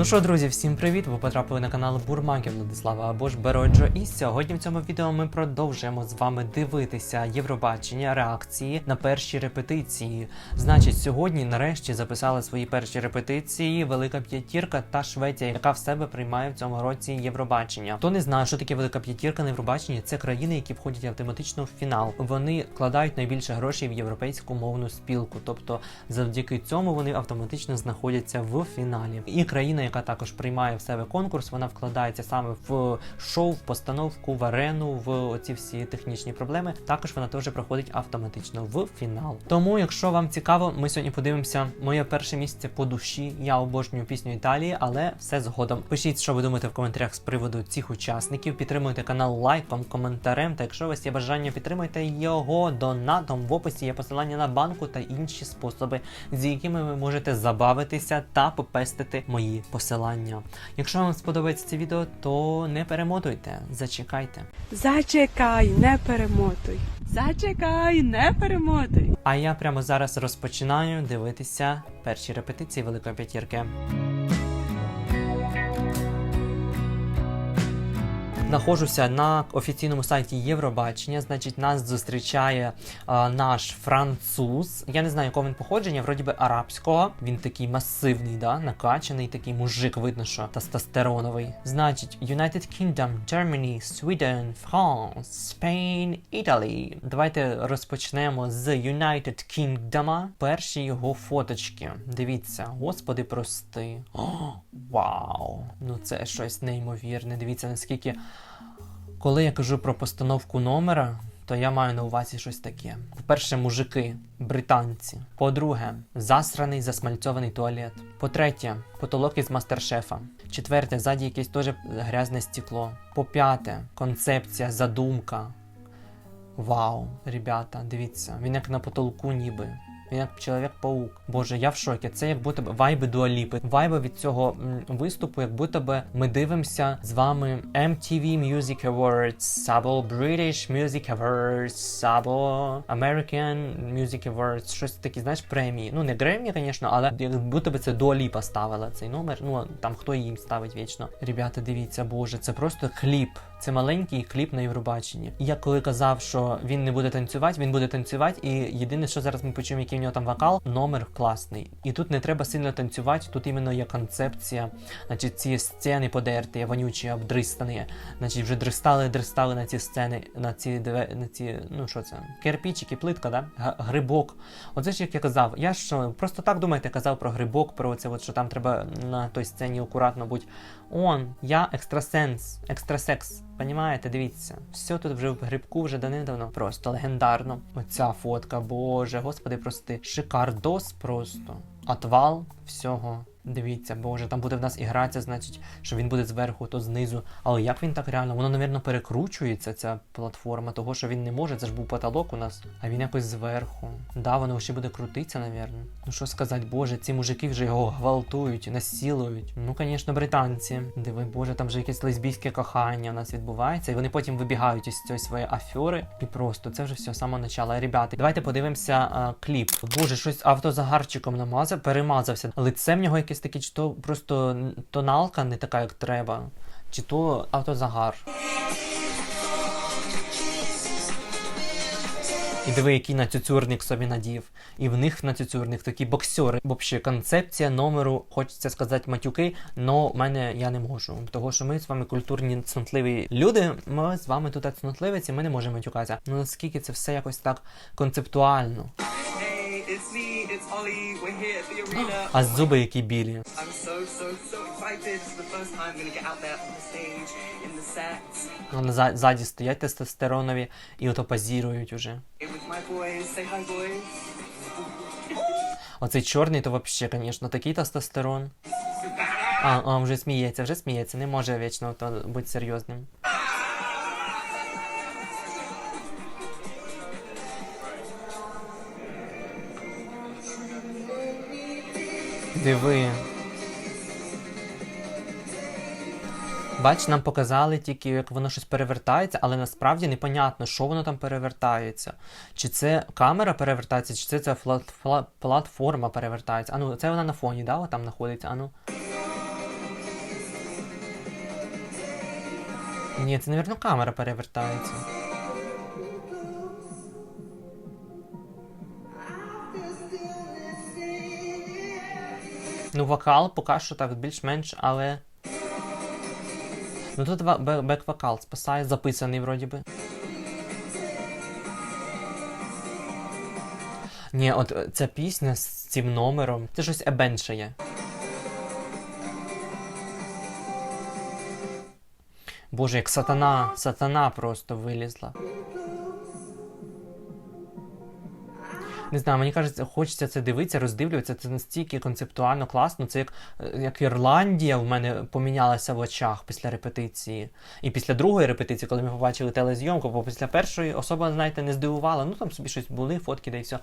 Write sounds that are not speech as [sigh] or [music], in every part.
Ну що, друзі, всім привіт! Ви потрапили на канал Бурмаків Владислава або ж Бероджо. І сьогодні в цьому відео ми продовжуємо з вами дивитися Євробачення реакції на перші репетиції. Значить, сьогодні нарешті записали свої перші репетиції Велика П'ятірка та Швеція, яка в себе приймає в цьому році Євробачення. Хто не знає, що таке Велика П'ятірка на Євробаченні, це країни, які входять автоматично в фінал. Вони вкладають найбільше грошей в європейську мовну спілку, тобто завдяки цьому вони автоматично знаходяться в фіналі. І країна, яка також приймає в себе конкурс, вона вкладається саме в шоу, в постановку, в арену, в оці всі технічні проблеми. Також вона теж проходить автоматично в фінал. Тому, якщо вам цікаво, ми сьогодні подивимося моє перше місце по душі. Я обожнюю пісню Італії, але все згодом. Пишіть, що ви думаєте в коментарях з приводу цих учасників. Підтримуйте канал лайком, коментарем. Та якщо у вас є бажання, підтримуйте його донатом. В описі є посилання на банку та інші способи, з якими ви можете забавитися та попестити мої посилання. Якщо вам сподобається це відео, то не перемотуйте, зачекайте. Зачекай, не перемотуй. Зачекай, не перемотуй. А я прямо зараз розпочинаю дивитися перші репетиції Великої п'ятірки. Нахожуся на офіційному сайті Євробачення. Значить, нас зустрічає а, наш француз. Я не знаю, якого він походження, вроді би арабського. Він такий масивний, да, накачаний, такий мужик, видно, що тестостероновий. Значить, United Kingdom, Germany, Sweden, France, Spain, Italy. Давайте розпочнемо з United Kingdom. Перші його фоточки. Дивіться, господи, прости. О, [gasps] вау! Ну це щось неймовірне. Дивіться, наскільки. Коли я кажу про постановку номера, то я маю на увазі щось таке. По-перше, мужики, британці. По-друге, засраний засмальцьований туалет. По-третє, потолок із мастер-шефа. Четверте, ззаді якесь теж грязне стекло. По-п'яте, концепція, задумка. Вау, ребята, дивіться, він як на потолку ніби. Він як чоловік-паук. Боже, я в шокі. Це як будто б вайби дуаліпи. Вайби від цього м, виступу, як будто б ми дивимося з вами MTV Music Awards, або British Music Awards, або American Music Awards, щось таке, знаєш, премії. Ну, не Гремі, звісно, але як будто би це Дуаліпа ставила цей номер. Ну, там хто їм ставить вічно. Ребята, дивіться, боже, це просто кліп. Це маленький кліп на Євробаченні. Я коли казав, що він не буде танцювати, він буде танцювати, і єдине, що зараз ми почуємо, який в нього там вокал, номер класний. І тут не треба сильно танцювати, тут іменно є концепція. Значить, ці сцени подерті, вонючі, обдристані. Значить, вже дристали, дристали на ці сцени, на ці две, на ці, ну що це, кирпичики, плитка, да? Грибок. Оце ж як я казав. Я що, просто так думаєте, казав про грибок, про це, от, що там треба на той сцені акуратно бути. Он, я екстрасенс, екстрасекс. Понімаєте, дивіться, все тут вже в грибку вже давним-давно. Просто легендарно. Оця фотка, боже, господи, прости. Шикардос просто. Отвал всього. Дивіться, боже, там буде в нас і грація, значить, що він буде зверху, то знизу. Але як він так реально? Воно, напевно, перекручується, ця платформа, того, що він не може, це ж був потолок у нас, а він якось зверху. Да, воно ще буде крутитися, напевно. Ну що сказати, боже, ці мужики вже його гвалтують, насілують. Ну, звісно, британці. Диви, боже, там же якесь лесбійське кохання у нас відбувається, і вони потім вибігають із цієї своєї афери. І просто це вже все з самого начала. Ребята, давайте подивимося а, кліп. Боже, щось автозагарчиком намазав, перемазався. Лице в нього якесь таке, чи то просто тоналка не така, як треба, чи то автозагар. І диви, який нацюцюрник собі надів. І в них нацюцюрник такі боксери. Взагалі, концепція номеру, хочеться сказати, матюки, но в мене я не можу. Того, що ми з вами культурні цнотливі люди, ми з вами тут цнотливиці, ми не можемо матюкатися. Ну наскільки це все якось так концептуально. [gasps] А зуби які білі. I'm so, so, so excited. It's the first time I'm gonna get out there on the stage, in the sets, Ну, ззаді стоять тестостеронові і ото позірують уже. with my boys. Say hi, boys. Оцей чорний, то взагалі, звісно, такий тестостерон. А, а, вже сміється, вже сміється, не може вічно то бути серйозним. Диви. Бач, нам показали тільки, як воно щось перевертається, але насправді непонятно, що воно там перевертається. Чи це камера перевертається, чи це ця платформа перевертається. Ану, це вона на фоні, да, там знаходиться. А. Ні, це, мабуть, камера перевертається. Ну, вокал поки що так більш-менш, але. Ну тут бек-вокал спасає, записаний вроді би. Ні, от е, ця пісня з цим номером, це щось ебеншає. Боже, як сатана, сатана просто вилізла. Не знаю, мені кажеться, хочеться це дивитися, роздивлюватися. Це настільки концептуально класно. Це як, е, як Ірландія в мене помінялася в очах після репетиції. І після другої репетиції, коли ми побачили телезйомку, бо після першої особа, знаєте, не здивувала. Ну там собі щось були, фотки да і все.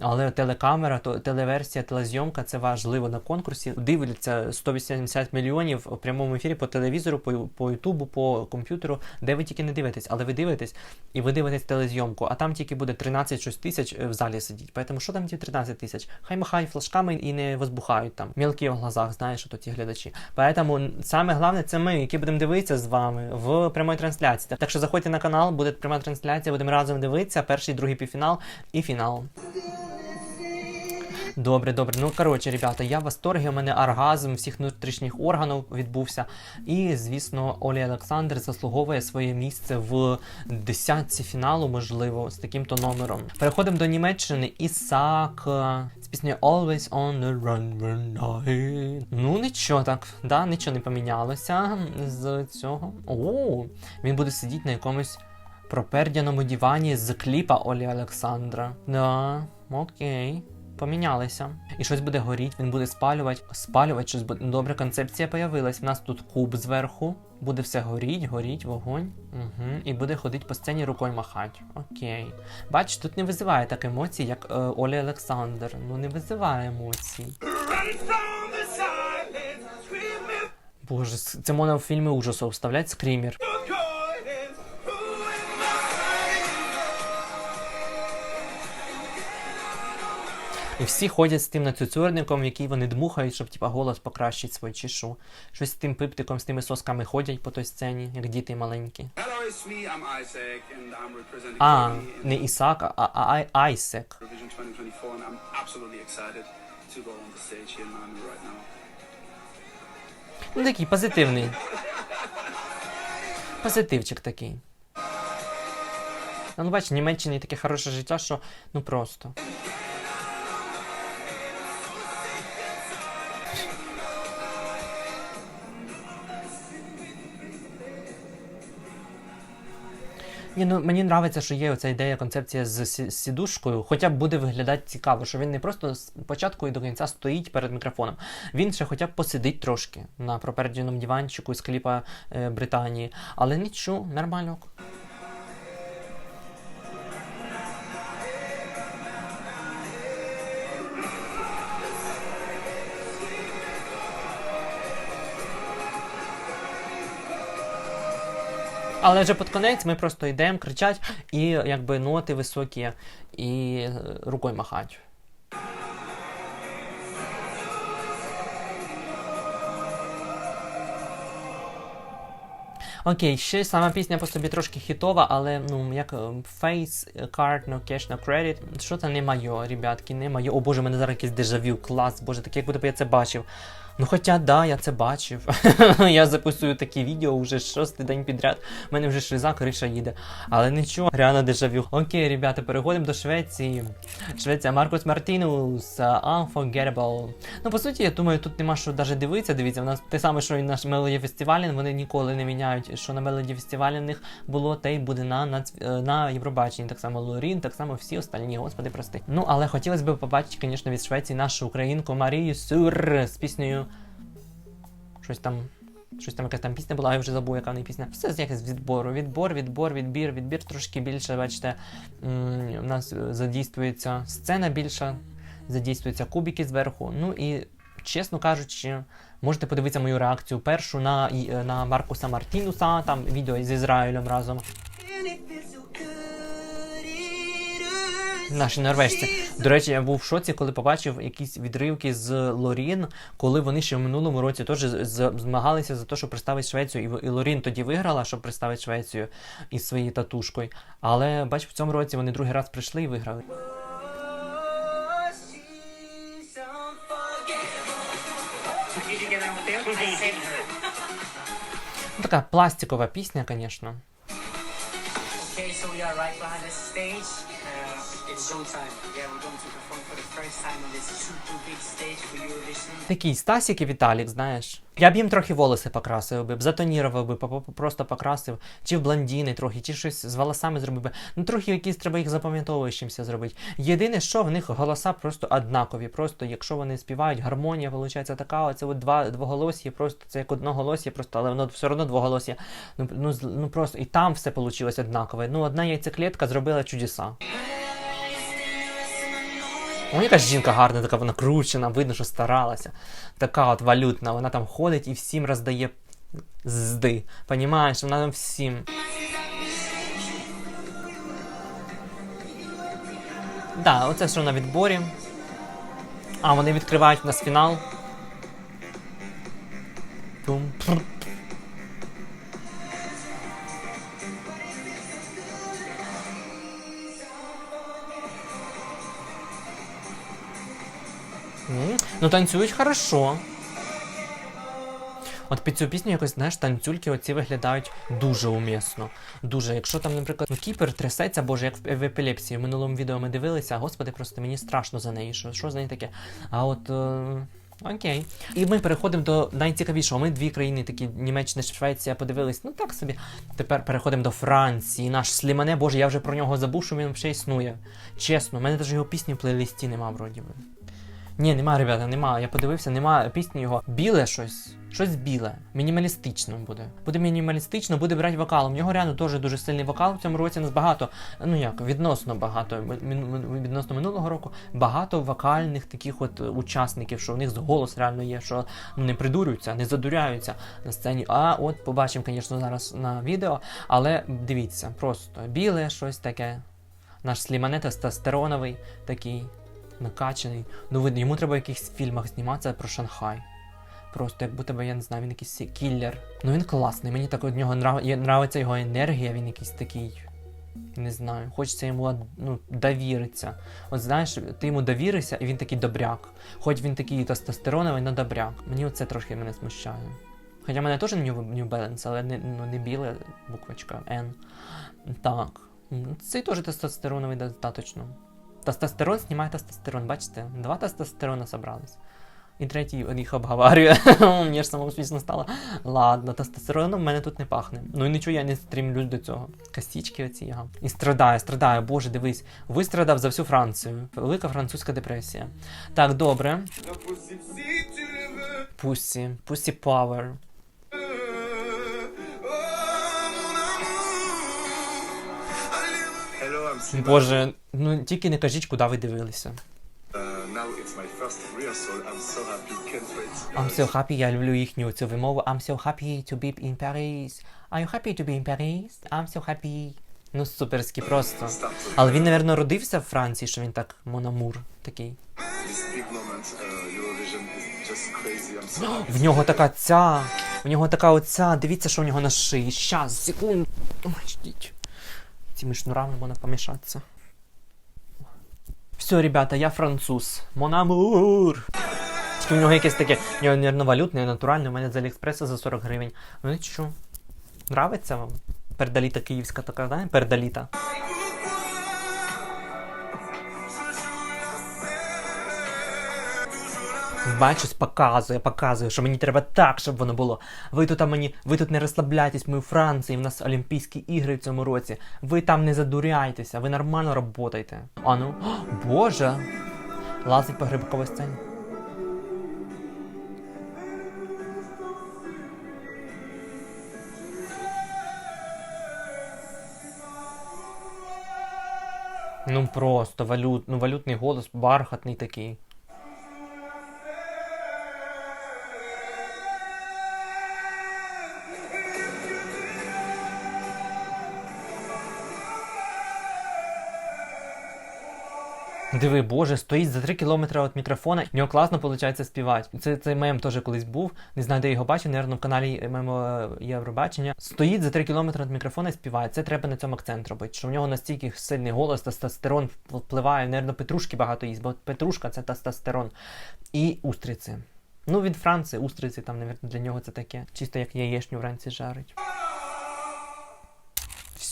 Але телекамера, то телеверсія, телезйомка це важливо на конкурсі. Дивляться 180 мільйонів у прямому ефірі по телевізору, по, по Ютубу, по комп'ютеру, де ви тільки не дивитесь, але ви дивитесь і ви дивитесь телезйомку, а там тільки буде 13 щось тисяч е, в залі сидіть. Поэтому що там ті 13 тисяч? Хай махають флажками і не возбухають там. Мілкі в глазах, знаєш, що то ті глядачі. Поэтому саме головне це ми, які будемо дивитися з вами в прямій трансляції. Так що заходьте на канал, буде пряма трансляція, будемо разом дивитися. Перший, другий півфінал і фінал. Добре, добре. Ну коротше, ребята, я в восторгі, у мене оргазм всіх внутрішніх органів відбувся. І, звісно, Олі Олександр заслуговує своє місце в десятці фіналу, можливо, з таким-то номером. Переходимо до Німеччини. Ісак е, з піснею Always on the run when I... Ну, нічого так, да, нічого не помінялося з цього. О, він буде сидіти на якомусь пропердяному дивані з кліпа Олі Олександра. Да, окей. Помінялися. І щось буде горіти, він буде спалювати. Спалювати щось буде. Добре, концепція появилась. У нас тут куб зверху. Буде все горіть, горіть, вогонь. Угу. І буде ходити по сцені рукою махати. Окей. Бач, тут не визиває так емоцій, як е, Оля Олександр. Ну не визиває емоцій. Боже, це можна в фільми ужасу вставляти скрімер. І всі ходять з тим нацюцюрником, який вони дмухають, щоб типа голос покращить свій чи що. Щось з тим пиптиком, з тими сосками ходять по той сцені, як діти маленькі. Hello, it's me. I'm Isaac, and I'm representing А, Germany in не Ісак, а, а, а Айсек. Eurovision 2024, and I'm absolutely excited to go on the stage here in Miami right now. Ну такий позитивний. Позитивчик такий. Ну, бач, в Німеччині таке хороше життя, що ну просто. Ні, ну мені подобається, що є оця ідея, концепція з сідушкою, хоча б буде виглядати цікаво, що він не просто з початку і до кінця стоїть перед мікрофоном. Він ще хоча б посидить трошки на пропередженому диванчику з кліпа е, Британії. Але нічого, нормально. Але вже під конець ми просто йдемо, кричать, і якби ноти високі, і е, рукою махать. Окей, ще сама пісня по собі трошки хітова, але ну як е, Face, Card, No Cash, No Credit. Що це не моє, ребятки, не моє. О боже, мене зараз якийсь дежавю, клас, боже, таке, як будто б я це бачив. Ну хоча да, я це бачив. [laughs] я записую такі відео вже шостий день підряд. У мене вже шиза, криша їде. Але нічого, реально дежавю. Окей, ребята, переходимо до Швеції. Швеція Маркус Мартінус, Unforgettable. Ну, по суті, я думаю, тут нема що навіть дивитися. Дивіться, в нас те саме, що і наш Мелоді Фестивалін, вони ніколи не міняють, що на Мелоді Фестивалі в них було, те й буде на, на, на Євробаченні. Так само Лорін, так само всі остальні, господи, прости. Ну, але хотілося б побачити, звісно, від Швеції нашу українку Марію Сур з піснею. Щось там. Щось там якась там пісня була, я вже забув, яка в неї пісня. Все з якось відбору. Відбор, відбор, відбір, відбір трошки більше, бачите, у нас е, задійствується сцена більша, задійствуються кубики зверху. Ну і, чесно кажучи, можете подивитися мою реакцію першу на, е, на Маркуса Мартінуса, там відео з Ізраїлем разом. Наші норвежці. До речі, я був в шоці, коли побачив якісь відривки з Лорін, коли вони ще в минулому році теж змагалися за те, щоб представити Швецію. І, Лорін тоді виграла, щоб представити Швецію із своєю татушкою. Але бач, в цьому році вони другий раз прийшли і виграли. Ну, така пластикова пісня, звісно. Okay, so we are right behind the stage. Такий Стасік і Віталік, знаєш. Я б їм трохи волоси покрасив би, затонірував би, просто покрасив, чи в блондіни трохи, чи щось з волосами зробив би. Ну трохи якісь треба їх запам'ятовуючимся зробити. Єдине, що в них голоса просто однакові. Просто якщо вони співають, гармонія виходить така, оце от два двоголосі, просто це як одноголосі, просто, але воно все одно двоголосі. Ну, ну, ну просто і там все вийшло однакове. Ну, одна яйцеклітка зробила чудеса. О, яка жінка гарна, така вона кручена, видно, що старалася. Така от валютна, вона там ходить і всім роздає зди. Понімаєш, вона там всім. Да, оце що на відборі. А, вони відкривають у нас фінал. Пум, Ну, танцюють хорошо. От під цю пісню якось, знаєш, танцюльки оці виглядають дуже умісно. Дуже. Якщо там, наприклад, ну, кіпер трясеться, боже, як в, епілепсії. В минулому відео ми дивилися, господи, просто мені страшно за неї. Що, що з нею таке? А от. Е... Окей. І ми переходимо до найцікавішого. Ми дві країни, такі Німеччина, Швеція, подивились. Ну так собі. Тепер переходимо до Франції. Наш Слімане, боже, я вже про нього забув, що він взагалі існує. Чесно, в мене навіть його пісні в плейлисті нема, вроді би. Ні, нема, ребята, нема. Я подивився, нема пісні його. Біле щось. Щось біле. Мінімалістично буде. Буде мінімалістично, буде брати вокал. У нього реально теж дуже сильний вокал. В цьому році нас багато, ну як, відносно багато. Відносно минулого року багато вокальних таких от е, учасників, що в них голос реально є, що не придурюються, не задуряються на сцені. А от побачимо, звісно, зараз на відео. Але дивіться, просто біле щось таке. Наш слімане тестостероновий такий накачаний. Ну, видно, йому треба в якихось фільмах зніматися про Шанхай. Просто як будто би, я не знаю, він якийсь кіллер. Ну він класний. Мені так від нього нрав... нравиться його енергія, він якийсь такий. Не знаю, хочеться йому ну, довіритися. От знаєш, ти йому довіришся, і він такий добряк. Хоч він такий тестостероновий, але добряк. Мені оце трохи мене смущає. Хоча в мене теж New, Balance, але не, ну, не біла буквочка N. Так. Цей теж тестостероновий достаточно. Тестостерон знімає тестостерон, бачите? Два тестостерона собрались. І третій їх обговорює. [laughs] Мені ж самому смішно стало. Ладно, тестостероном в мене тут не пахне. Ну і нічого, я не стрімлюсь до цього. Костічки оці, ага. І страдає, страдає, боже, дивись. Вистрадав за всю Францію. Велика французька депресія. Так, добре. Пусі, пусі Power. Боже, ну тільки не кажіть, куди ви дивилися. Rehearsal. I'm so happy. Я люблю їхню цю вимову. I'm so happy to be in Paris. Are you happy to be in Paris? I'm so happy. Ну, суперський просто. Але він, напевно, родився в Франції, що він так мономур такий. happy. В нього така ця. В нього така оця. Дивіться, що в нього на шиї. Щас, секунд. Ой, ждіть. Цими шнурами можна помішатися. Все, ребята, я француз. Монамур. Тільки в нього якесь таке, в валютне, натуральне, у мене з Аліекспреса за 40 гривень. Ну і що? Нравиться вам? Пердаліта київська така, да? Пердаліта. Бачиш, показує, показує, що мені треба так, щоб воно було. Ви тут мені, ви тут не розслабляйтесь, ми у Франції, в нас Олімпійські ігри в цьому році. Ви там не задуряйтеся, ви нормально работайте. А ну, О, [gasps] Боже! Лазить по грибковій сцені. Ну просто валют, ну валютний голос, бархатний такий. Диви, боже, стоїть за 3 кілометри від мікрофона, в нього класно виходить співати. Це цей мем теж колись був. Не знаю, де його бачив, напевно, в каналі мемо Євробачення. Стоїть за 3 кілометри від мікрофона і співає. Це треба на цьому акцент робити. Що в нього настільки сильний голос, тестостерон впливає. Напевно, петрушки багато їсть, бо петрушка це тестостерон. І устриці. Ну, від Франції, устриці там, напевно, для нього це таке. Чисто як яєчню вранці жарить.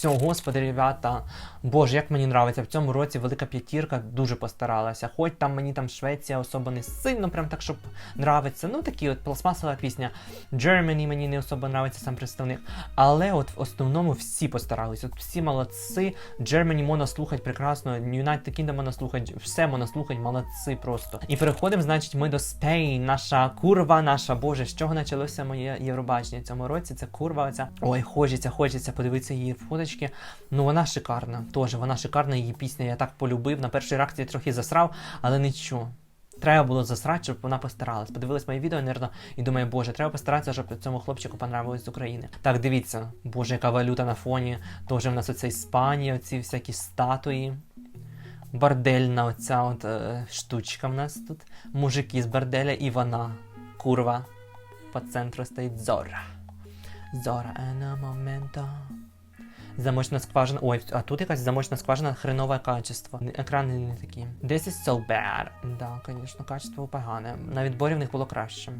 Все, господи, ребята. Боже, як мені нравиться. В цьому році велика п'ятірка дуже постаралася. Хоч там мені там Швеція особо не сильно, прям так, щоб нравиться. Ну, такі от пластмасова пісня. Germany мені не особо нравиться сам представник. Але от в основному всі постаралися. От всі молодці. Germany можна слухати прекрасно. United Kingdom можна слухати, все можна слухати, молодці просто. І переходимо, значить, ми до Spain. Наша курва, наша Боже, з чого почалося моє Євробачення в цьому році? Це курва оця. Ой, хочеться, хочеться подивитися її фоточки. Ну вона шикарна. Теж вона шикарна, її пісня. Я так полюбив. На першій реакції трохи засрав, але нічого. Треба було засрати, щоб вона постаралась. Подивилась моє відео, нервно, і думає, боже, треба постаратися, щоб цьому хлопчику понравилось з України. Так, дивіться, боже, яка валюта на фоні. Теж в нас оце Іспанія, оці всякі статуї. Бордельна оця от е, штучка в нас тут. Мужики з борделя і вона. Курва. По центру стоїть Зора. Зора, ена момента. Замочна скважина. Ой, а тут якась замочна скважина хренове качество. Екрани не такі. This is so bad. Да, звісно, качество погане. На відборі в них було краще.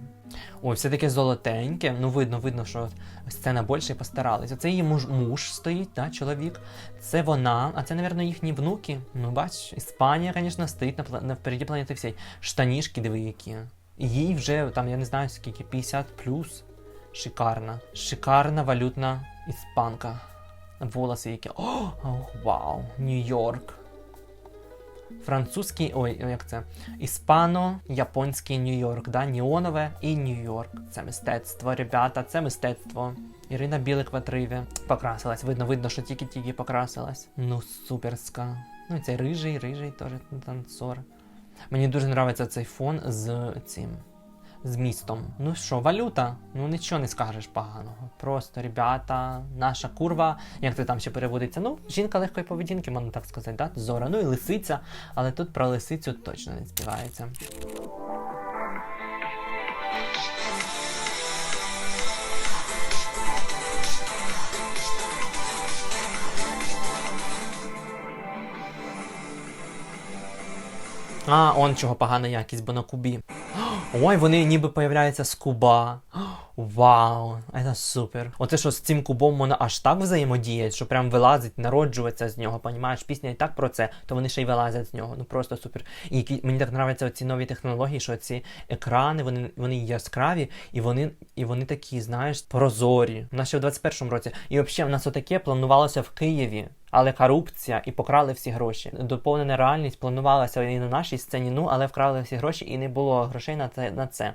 Ой, все таке золотеньке. Ну, видно, видно, що сцена більше і постарались. Оце її муж, муж стоїть, да, чоловік. Це вона, а це, мабуть, їхні внуки. Ну, бач, Іспанія, звісно, стоїть на, на впереді планети всієї. Штанішки, диви, які. Їй вже, там, я не знаю, скільки, 50 плюс. Шикарна. Шикарна валютна іспанка. Волоси які. О, вау! Нью-Йорк. Французький, ой, як це? Іспано-японський Нью-Йорк, да? Неонове і Нью-Йорк. Це мистецтво, ребята, це мистецтво. Ірина Білик в отриві. Покрасилась. Видно, видно, що тільки-тільки покрасилась. Ну, суперська. Ну, цей рижий, рижий теж танцор. Мені дуже подобається цей фон з цим. З містом. Ну що, валюта? Ну нічого не скажеш поганого. Просто, ребята, наша курва, як це там ще переводиться? Ну, жінка легкої поведінки, можна так сказати, да? Зора. Ну і лисиця, але тут про лисицю точно не співається. А, он чого погана якість, бо на кубі. Ой, вони ніби появляються з куба. Вау, це супер. Оце що з цим кубом можна аж так взаємодіяти, що прям вилазить, народжуватися з нього. Понімаєш, пісня і так про це, то вони ще й вилазять з нього. Ну просто супер. І які, мені так подобаються ці нові технології, що ці екрани, вони, вони яскраві, і вони, і вони такі, знаєш, прозорі. У нас ще в 21-му році. І взагалі в нас отаке планувалося в Києві. Але корупція і покрали всі гроші. Доповнена реальність планувалася і на нашій сцені, ну але вкрали всі гроші, і не було грошей на це на це.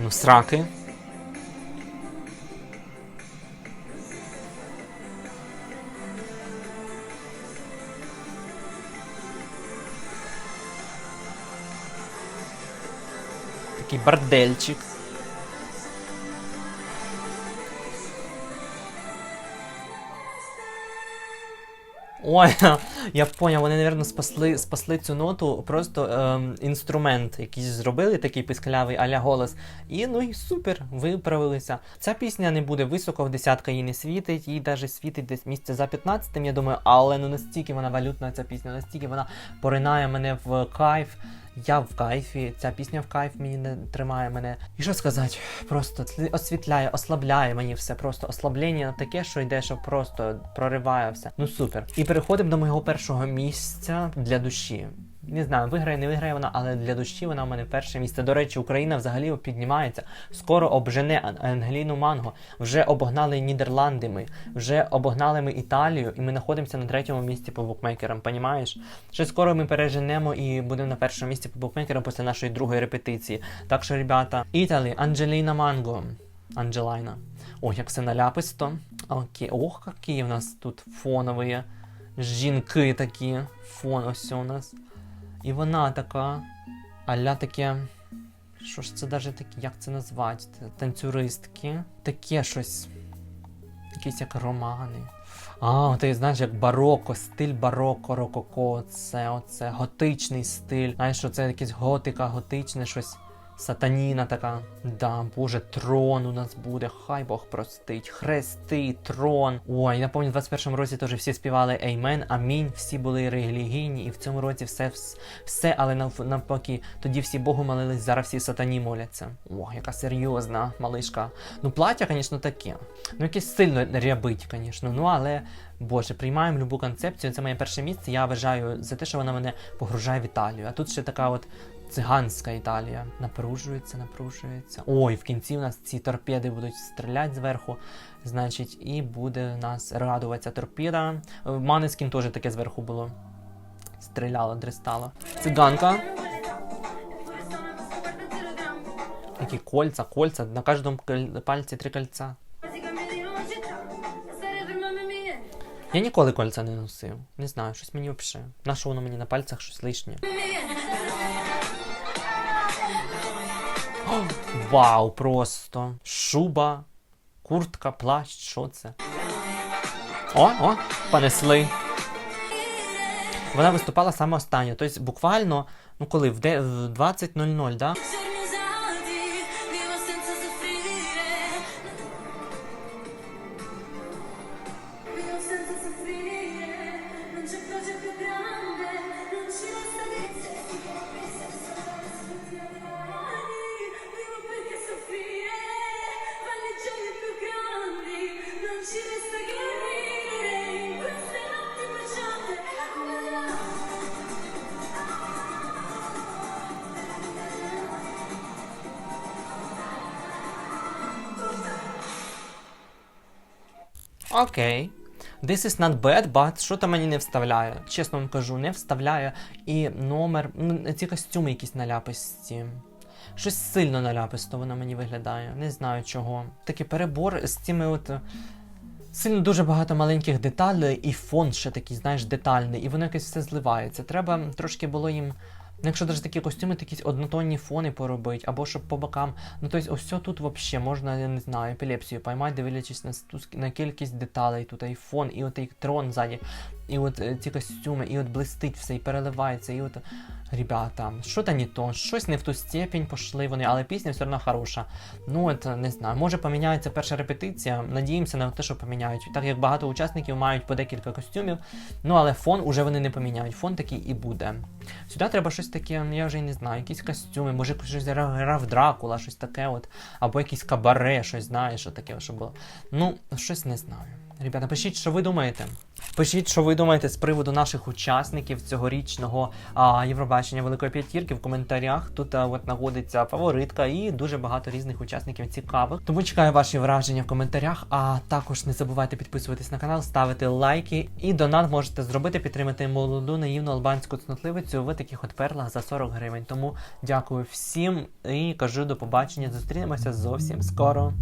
Ну, сраки. Такий бордельчик. Ой, я поняв, вони, напевно, спасли, спасли цю ноту, просто ем, інструмент якийсь зробили, такий писклявий аля голос. І ну і супер, виправилися. Ця пісня не буде високо, в десятка її не світить, їй навіть світить десь місце за 15 я думаю, але ну настільки вона валютна, ця пісня, настільки вона поринає мене в кайф. Я в кайфі, ця пісня в кайф мені не тримає мене. І що сказати, просто освітляє, ослабляє мені все. Просто ослаблення таке, що йде, що просто прориває все. Ну супер. І переходимо до моєго першого місця для душі. Не знаю, виграє, не виграє вона, але для душі вона в мене перше місце. До речі, Україна взагалі піднімається. Скоро обжене Ан- Ангеліну Манго. Вже обогнали Нідерланди ми, вже обогнали ми Італію, і ми знаходимося на третьому місці по букмекерам. Понімаєш? Ще скоро ми переженемо і будемо на першому місці по букмекерам після нашої другої репетиції. Так що, ребята, Італі, Анджеліна Манго. Анджелайна. Ой, як все наляписто. Окей. Ох, які в нас тут фонові жінки такі. Фон ось у нас. І вона така. Аля таке. Що ж це даже таке, як це назвати? Танцюристки. Таке щось. Якісь як романи. А, ти знаєш, як бароко, стиль бароко, рококо, це оце готичний стиль. Знаєш, що це якесь готика, готичне щось. Сатаніна така. Да, боже, трон у нас буде, хай Бог простить. Хрести, трон. Ой, я пам'ятаю, в 21-му році теж всі співали Еймен, амінь, всі були релігійні, і в цьому році все, все але навпаки, тоді всі Богу молились, зараз всі сатані моляться. О, яка серйозна малишка. Ну, плаття, звісно, таке. Ну, якесь сильно рябить, звісно. Ну, але, боже, приймаємо любу концепцію. Це моє перше місце. Я вважаю за те, що вона мене погружає в Італію. А тут ще така от циганська Італія. Напружується, напружується. Ой, в кінці у нас ці торпеди будуть стріляти зверху. Значить, і буде нас радуватися торпеда. Манескін теж таке зверху було. Стріляло, дристало. Циганка. Які кольца, кольца, на кожному пальці три кольця. Я ніколи кольця не носив. Не знаю, щось мені взагалі. На що воно мені на пальцях щось лишнє. Вау, просто. Шуба, куртка, плащ, що це? О, о, понесли. Вона виступала саме останньо. Тобто буквально, ну коли, в де- в 20.00, да? Окей. This is not bad, but що то мені не вставляє. Чесно вам кажу, не вставляє. І номер, ці костюми якісь наляписті. Щось сильно наляписто воно мені виглядає. Не знаю чого. Такий перебор з цими от. е, Сильно дуже багато маленьких деталей, і фон ще такий, знаєш, детальний, і воно якось все зливається. Треба трошки було їм. Ну, якщо навіть такі костюми, то якісь однотонні фони поробити, або щоб по бокам. Ну, тобто, ось тут взагалі можна, я не знаю, епілепсію поймати, дивлячись на, на кількість деталей. Тут і фон, і от трон ззаді, і от е, ці костюми, і от блистить все, і переливається, і от. Ребята, що то не то, щось не в ту степень пішли вони, але пісня все одно хороша. Ну, от не знаю, може поміняється перша репетиція. Надіємося на те, що поміняють. Так як багато учасників мають по декілька костюмів. Ну але фон уже вони не поміняють. Фон такий і буде. Сюди треба щось таке, ну, я вже не знаю, якісь костюми, може щось гра- грав Дракула, щось таке, от, або якийсь кабаре, щось знаєш, що таке, що було. Ну, щось не знаю. Ребята, пишіть, що ви думаєте. Пишіть, що ви думаєте з приводу наших учасників цьогорічного а, Євробачення Великої П'ятірки в коментарях. Тут а, от нагодиться фаворитка і дуже багато різних учасників цікавих. Тому чекаю ваші враження в коментарях. А також не забувайте підписуватись на канал, ставити лайки і донат можете зробити, підтримати молоду наївну албанську цнотливицю в таких от перлах за 40 гривень. Тому дякую всім і кажу до побачення. Зустрінемося зовсім скоро.